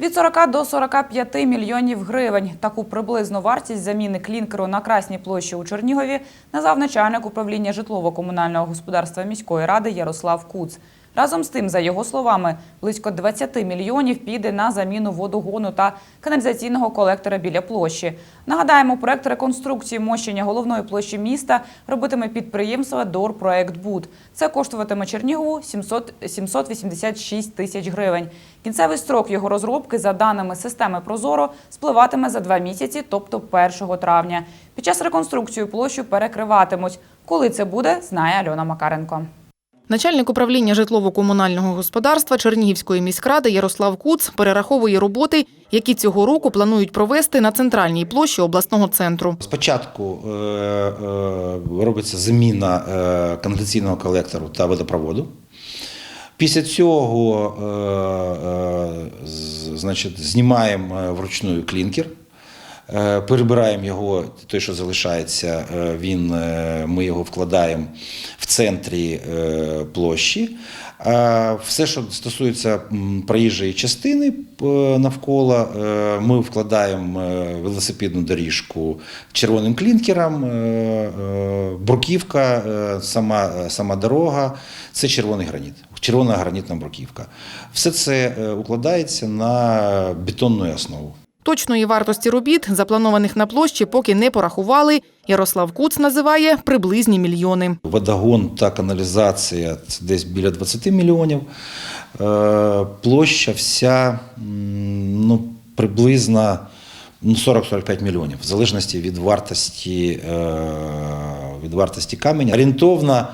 Від 40 до 45 мільйонів гривень. Таку приблизну вартість заміни клінкеру на Красній площі у Чернігові назвав начальник управління житлово-комунального господарства міської ради Ярослав Куц. Разом з тим, за його словами, близько 20 мільйонів піде на заміну водогону та каналізаційного колектора біля площі. Нагадаємо, проект реконструкції мощення головної площі міста робитиме підприємство «Дорпроект Буд». Це коштуватиме Чернігову 700, 786 тисяч гривень. Кінцевий строк його розробки, за даними системи Прозоро, спливатиме за два місяці, тобто 1 травня. Під час реконструкції площу перекриватимуть. Коли це буде, знає Альона Макаренко. Начальник управління житлово-комунального господарства Чернігівської міськради Ярослав Куц перераховує роботи, які цього року планують провести на центральній площі обласного центру. Спочатку е, е, робиться заміна е, каналізаційного колектору та водопроводу. Після цього значить, знімаємо вручну клінкер, перебираємо його, той, що залишається, е, він, е, ми його вкладаємо в центрі е, площі. А все, що стосується проїжджої частини е, навколо, е, ми вкладаємо е, велосипедну доріжку червоним клінкером, е, е, бруківка, е, сама, сама дорога це червоний граніт, червона гранітна бруківка. Все це е, укладається на бетонну основу. Точної вартості робіт, запланованих на площі, поки не порахували. Ярослав Куц називає приблизні мільйони. Водогон та каналізація це десь біля 20 мільйонів. Е, Площа вся ну, приблизно ну, 40-45 мільйонів, в залежності від вартості, е, від вартості каменя. Орієнтовна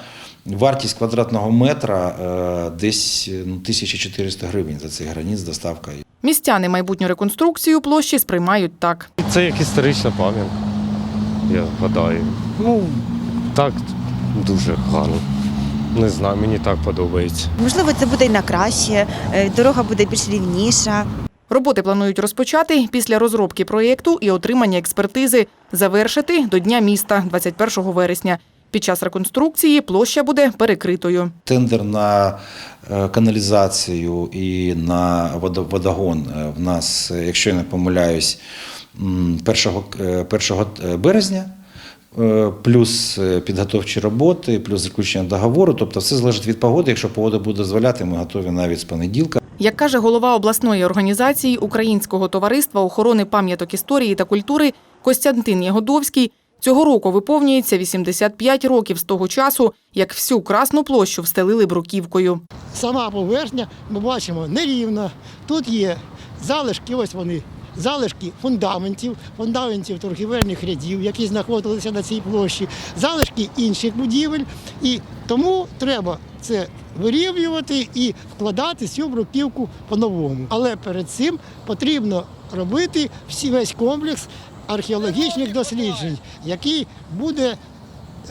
вартість квадратного метра е, десь ну, 1400 гривень за цей граніт з доставкою. Містяни майбутню реконструкцію площі сприймають так. Це як історична пам'ятка, я гадаю. Ну, так, дуже гарно. Не знаю, мені так подобається. Можливо, це буде й на краще, е, дорога буде більш рівніша. Роботи планують розпочати після розробки проєкту і отримання експертизи, завершити до Дня міста 21 вересня. Під час реконструкції площа буде перекритою. Тендер на е, каналізацію і на водо- водогон е, в нас, е, якщо я не помиляюсь, м, 1, е, 1 березня. Плюс підготовчі роботи, плюс заключення договору. Тобто все залежить від погоди. Якщо погода буде дозволяти, ми готові навіть з понеділка. Як каже голова обласної організації Українського товариства охорони пам'яток історії та культури Костянтин Ягодовський, цього року виповнюється 85 років з того часу, як всю Красну площу встелили бруківкою. сама поверхня ми бачимо нерівна. Тут є залишки, ось вони. Залишки фундаментів, фундаментів торгівельних рядів, які знаходилися на цій площі, залишки інших будівель. І тому треба це вирівнювати і вкладати цю бруківку по-новому. Але перед цим потрібно робити всі весь комплекс археологічних досліджень, який буде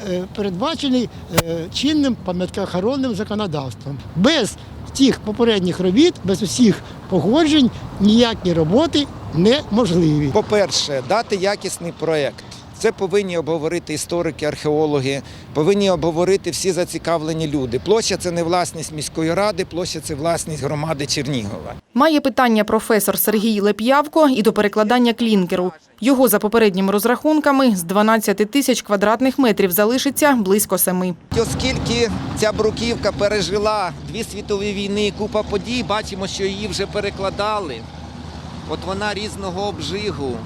е, передбачений е, чинним пам'яткоохоронним законодавством. Без тих попередніх робіт, без усіх погоджень ніякі роботи неможливі. По-перше, дати якісний проєкт. Це повинні обговорити історики, археологи, повинні обговорити всі зацікавлені люди. Площа це не власність міської ради, площа це власність громади Чернігова. Має питання професор Сергій Леп'явко і до перекладання клінкеру. Його за попередніми розрахунками з 12 тисяч квадратних метрів залишиться близько семи. Оскільки ця бруківка пережила дві світові війни, купа подій, бачимо, що її вже перекладали. От вона різного обжигу,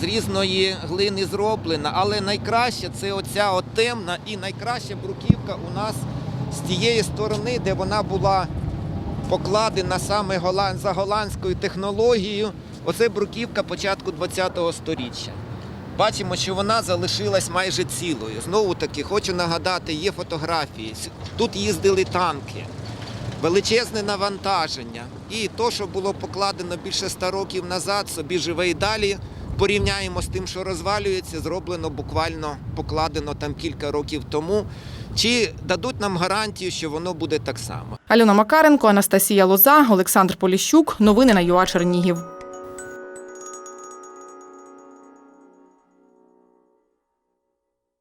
з різної глини зроблена, але найкраще це оця от темна і найкраща бруківка у нас з тієї сторони, де вона була покладена саме за голландською технологією. Оце бруківка початку ХХ століття. Бачимо, що вона залишилась майже цілою. Знову таки, хочу нагадати, є фотографії. Тут їздили танки, величезне навантаження. І то, що було покладено більше ста років назад, собі живе і далі. Порівняємо з тим, що розвалюється, зроблено буквально покладено там кілька років тому. Чи дадуть нам гарантію, що воно буде так само? Альона Макаренко, Анастасія Лоза, Олександр Поліщук. Новини на ЮА Чернігів.